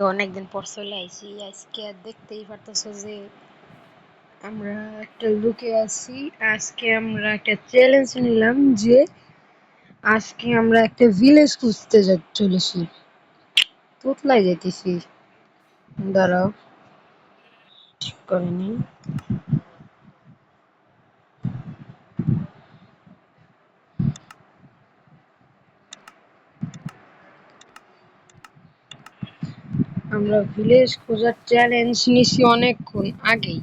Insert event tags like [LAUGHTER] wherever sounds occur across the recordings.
অনেকদিন পর চলে আইছি। আজকে দেখতেই পারতেছো যে আমরা একটা লুকে আছি। আজকে আমরা একটা চ্যালেঞ্জ নিলাম যে আজকে আমরা একটা ভিলেজ খুঁজতে চলেছি। তোতলায় যেতেছি দাঁড়াও। ঠিক করে নি আমরা ভিলেজ খোঁজার চ্যালেঞ্জ নিছি অনেকক্ষণ আগেই।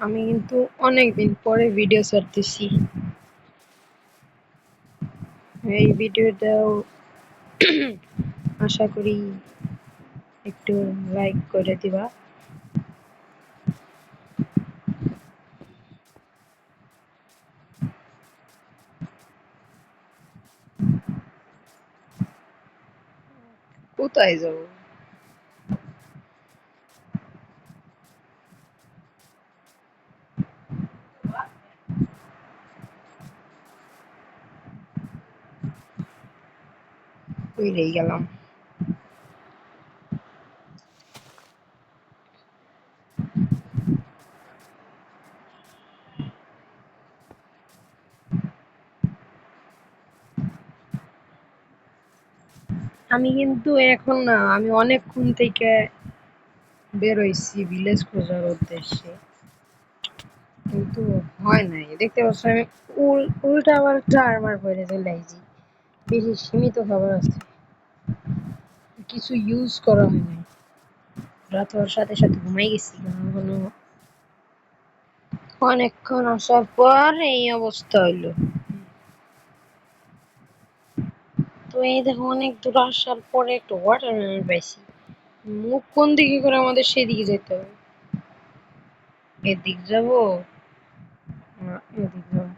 আমি কিন্তু অনেকদিন পরে ভিডিও ছাড়তেছি। এই ভিডিওটাও [CLEARS THROAT] আশা করি একটু লাইক করে দিবা। কোথায় যাব কইরেই গেলাম আমি কিন্তু এখন না, আমি অনেকক্ষণ থেকে বের হইছি ভিলেজ খোঁজার উদ্দেশ্যে। কিন্তু হয় নাই। দেখতে পাচ্ছ আমি উল, উল্টা পাল্টা আর্মার করে চলে আইছি। বেশি সীমিত খাবার আছে। কিছু ইউজ করা হয় নাই। রাত হওয়ার সাথে সাথে ঘুমাই গেছি। কোনো অনেকক্ষণ আসার পর এই অবস্থা হইল তো এই দেখো অনেক দূর আসার পরে একটা ওয়াটারমেলন পাইছি মুখ কোন দিকে করে আমাদের সেদিকে যেতে হবে? এদিক যাব? এদিক যাব।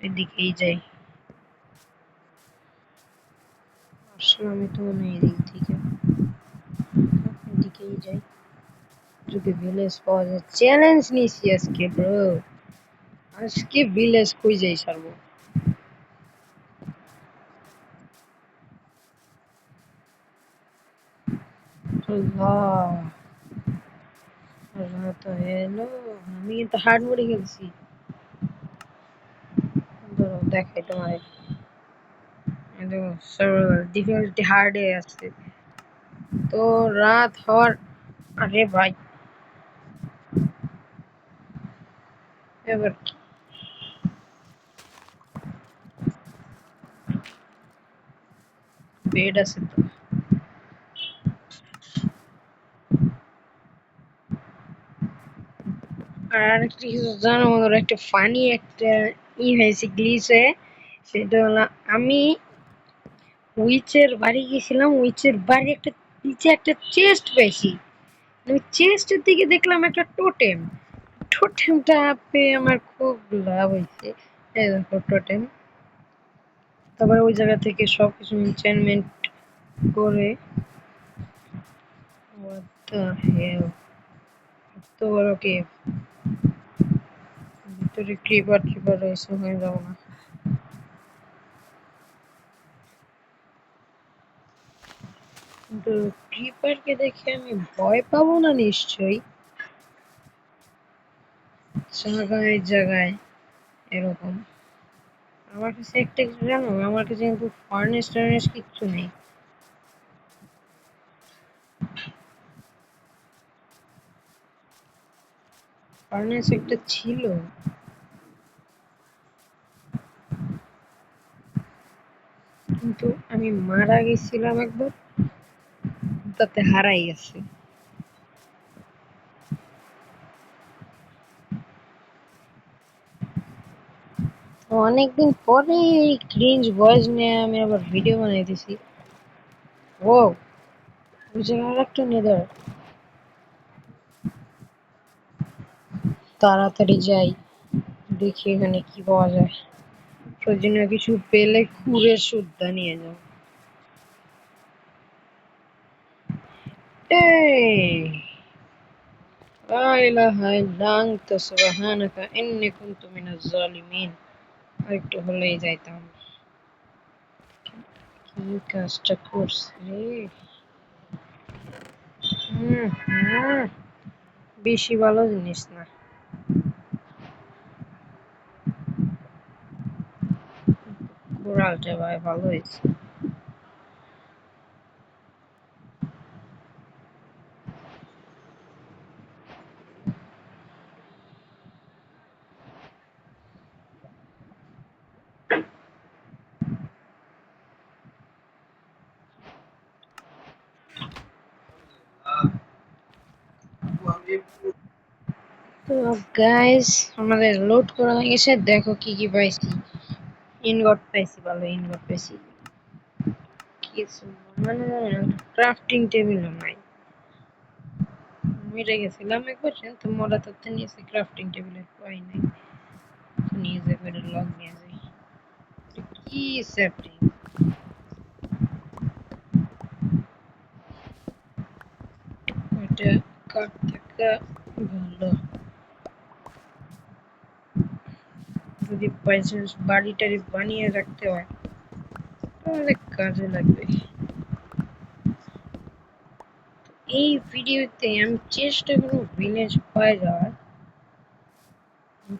এদিকেই যাই। আমি তো মনে এদিক থেকে এদিকেই যাই। যদি ভিলেজ পাওয়া যায় চ্যালেঞ্জ নিছি আজকে ব্রো আজকে ভিলেজ যাই সারবো আল্লাহ রাত হয়ে এলো আমি কিন্তু হার্ড মোডে খেলছি ধরো দেখাই তোমার ডিফিকাল্টি হার্ডে আছে তো রাত হওয়ার আরে ভাই এবার কি বেড আছে তো আর কিছু জানো, ওর একটা ফানি একটা ই হয়েছে গ্লিচ সেটা হলো আমি উইচের বাড়ি গেছিলাম উইচের বাড়ি একটা, নিচে একটা চেস্ট পেয়েছি। আমি চেস্টের দিকে দেখলাম একটা টোটেম টোটেমটা পেয়ে আমার খুব লাভ হয়েছে। টোটেম তারপরে ওই জায়গা থেকে সব কিছু এনচেনমেন্ট করে hell? তো বড় কেভ ভিতরে ক্রিপার ট্রিপার রয়েছে, ওখানে যাব না। কিন্তু দেখে আমি ভয় পাবো না নিশ্চয়ই? জায়গায় জায়গায় এরকম। আমার কাছে একটা কিছু জানো? আমার কাছে কিন্তু ফার্নেস টার্নেস কিচ্ছু নেই। ফার্নেস একটা ছিল। কিন্তু আমি মারা গেছিলাম একবার, তাতে হারাই গেছে। অনেকদিন পরে এই ক্রিঞ্জ ভয়েস নিয়ে আমি আবার ভিডিও বানাইতেছি। ও আর একটা নেদার তাড়াতাড়ি যাই, দেখি এখানে কি পাওয়া যায়। প্রয়োজনীয় কিছু পেলে কুড়ে সুদ্ধা নিয়ে যাও এই لا إله إلا أنت سبحانك إني كنت من الظالمين আরেকটু হলেই যাইতাম কি কাজটা করছে রে হুম, হুম, বেশি ভালো জিনিস না কোরালটা ভাই ভালো হয়েছে। তো গাইস আমাদের লোড করা হয়ে গেছে। দেখো কি কি পাইছি। ইনগট পাইছি ভালো ইনগট পাইছি কিছু মানে ক্রাফটিং টেবিলও নাই। মেরে গেছিলাম একবার কিন্তু মোরা তো নিয়েছি ক্রাফটিং টেবিলের পাই নাই। তো নিয়ে যাবে লগ নিয়ে যাই। এটা কি সেফটিং এটা কাঠ থাকা ভালো? যদি বাইচান্স বাড়ি টাড়ি বানিয়ে রাখতে হয়, তাহলে কাজে লাগবে। এই ভিডিওতে আমি চেষ্টা করব ভিলেজ পাই যাওয়ার।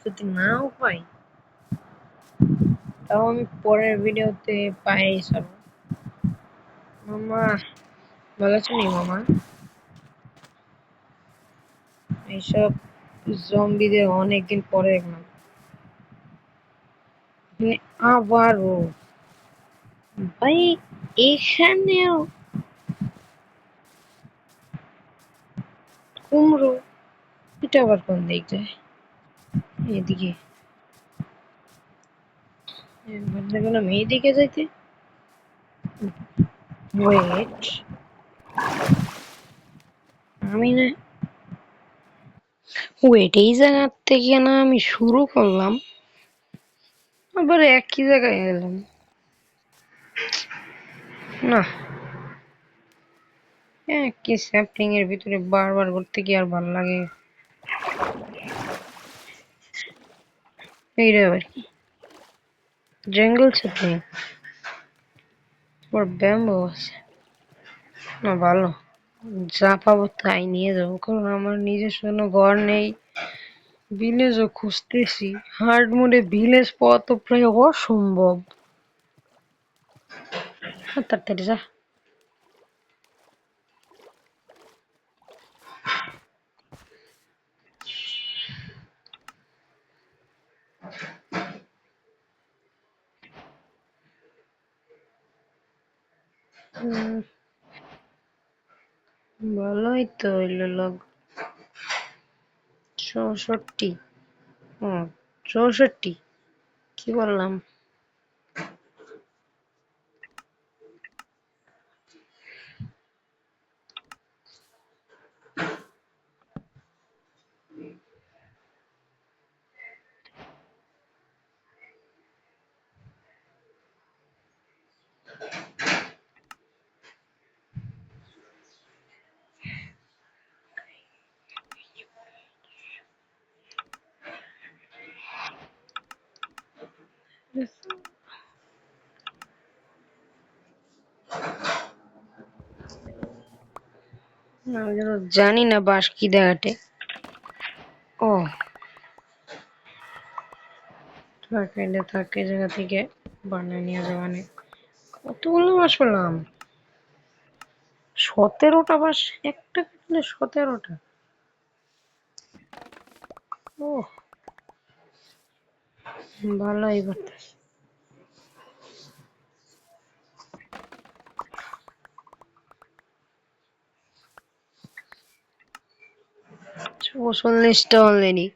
যদি নাও পাই, তাও আমি পরের ভিডিওতে পাই সব মামা, ভালো আছো নি মামা? এইসব জম্বিদের অনেকদিন পরে মানে আবারও ভাই এখানেও কুমড়ো এটা আবার কোন দিক যায় এদিকে গেলাম এইদিকে যাইতে ওয়েট আমি না ওয়েট এই জায়গার থেকে না আমি শুরু করলাম আবার একই জায়গায় এলাম। না। একই স্যাপলিং এর ভিতরে বারবার ঘুরতে কি আর ভালো লাগে। এইটা আবার কি জঙ্গল স্যাপলিং ওর ব্যাম্বো আছে। না, ভালো। যা পাবো তাই নিয়ে যাব। কারণ আমার নিজস্ব কোনো ঘর নেই। ভিলেজও খুঁজতেছি। হার্ড মোডে ভিলেজ পাওয়া তো প্রায় অসম্ভব। তাড়াতাড়ি যা। ভালোই তো হইল লগ। চৌষট্টি। ও চৌষট্টি। কি বললাম? আমি যেন জানি না বাস কি দেখাটে। ও। থাকে থাকে জায়গা থেকে বানিয়ে নিয়ে যাওয়া নেই কতগুলো বাস পেলাম? সতেরোটা বাস একটা কাটলে সতেরোটা। ও ভালোই করতেছে চৌচল্লিশটা অলরেডি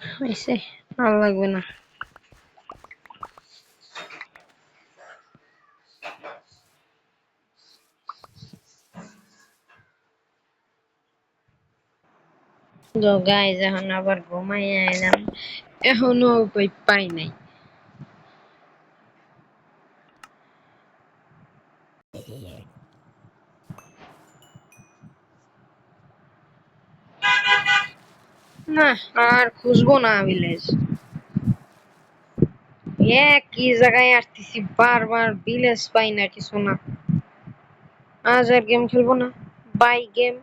হয়েছে আর লাগবে তো গাইজ এখন আবার ঘুমাইয়া আইলাম। এখনও কই পাই নাই। না, আর খুঁজবো না ভিলেজ কি জায়গায় আসতেছি, বারবার ভিলেজ পাই না কিছু না। আজ আর গেম খেলব না। By game